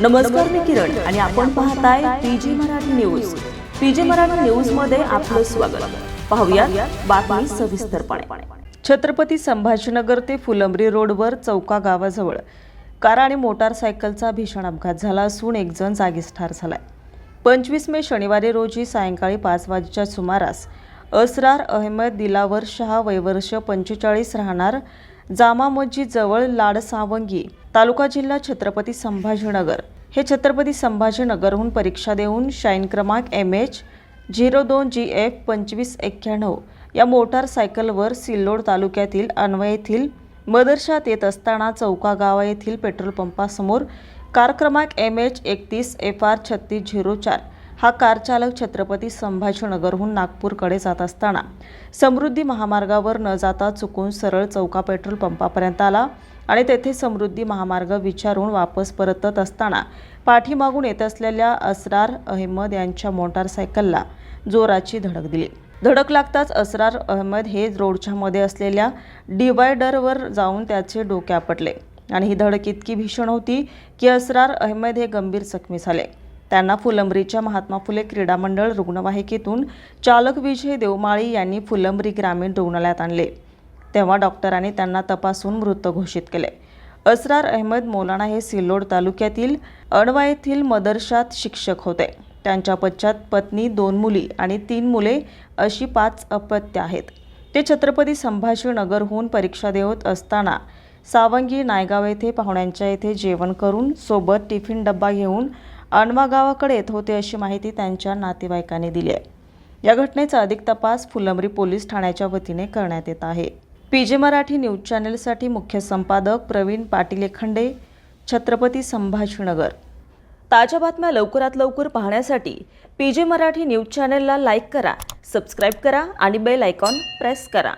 नमस्कार मी किरण आणि आपण पाहताय PG Marathi news. PG Marathi न्यूजमध्ये आपलं स्वागत. पाहूया बातमी सविस्तरपणे. छत्रपती संभाजीनगर ते फुलंब्री रोडवर चौका गावाजवळ कार आणि मोटारसायकलचा भीषण अपघात झाला असून एक जण जागीच ठार झालाय. पंचवीस मे शनिवारी रोजी सायंकाळी पाच वाजेच्या सुमारास असरार अहमद दिलावर शहा वयवर्ष पंचेचाळीस राहणार जामा मस्जिद जवळ लाडसावंगी तालुका जिल्हा छत्रपती संभाजीनगर हे छत्रपती संभाजीनगरहून परीक्षा देऊन शाईन क्रमांक एम एच झिरो दोन जी एफ पंचवीस एक्क्याण्णव या मोटारसायकलवर सिल्लोड तालुक्यातील अन्वय येथील मदरशात येत असताना चौका गावा येथील पेट्रोल पंपासमोर कार क्रमांक एम एच एकतीस एफ आर छत्तीस झिरो चार हा कारचालक छत्रपती संभाजीनगरहून नागपूरकडे जात असताना समृद्धी महामार्गावर न जाता चुकून सरळ चौका पेट्रोल पंपापर्यंत आला. आणि तेथे समृद्धी महामार्ग विचारून वापस परतत असताना पाठीमागून येत असलेल्या असरार अहमद यांच्या मोटारसायकलला जोराची धडक दिली. धडक लागताच असरार अहमद हे रोडच्या मध्ये असलेल्या डिवायडरवर जाऊन त्याचे डोके आपटले. आणि ही धडक इतकी भीषण होती की असरार अहमद हे गंभीर जखमी झाले. त्यांना फुलंब्रीच्या महात्मा फुले क्रीडा मंडळ रुग्णवाहिकेतून चालक विजय देवमाळी यांनी फुलंब्री ग्रामीण रुग्णालयात आणले. तेव्हा डॉक्टरांनी त्यांना तपासून मृत घोषित केले. असरार अहमद मौलाना हे सिल्लोड तालुक्यातील अडवा येथील मदरशात शिक्षक होते. त्यांच्या पश्चात पत्नी दोन मुली आणि तीन मुले अशी पाच अपत्य आहेत. ते छत्रपती संभाजीनगरहून परीक्षा देत असताना सावंगी नायगाव येथे पाहुण्यांच्या येथे जेवण करून सोबत टिफिन डब्बा घेऊन अणवा गावाकडे येत होते अशी माहिती त्यांच्या नातेवाईकांनी दिली आहे. या घटनेचा अधिक तपास फुलंबरी पोलीस ठाण्याच्या वतीने करण्यात येत आहे. पीजे मराठी न्यूज चॅनेलसाठी मुख्य संपादक प्रवीण पाटील एखंडे छत्रपती संभाजीनगर. ताज्या बातम्या लवकरात लवकर पाहण्यासाठी पीजे मराठी न्यूज चॅनेलला लाईक करा सबस्क्राईब करा आणि बेल आयकॉन प्रेस करा.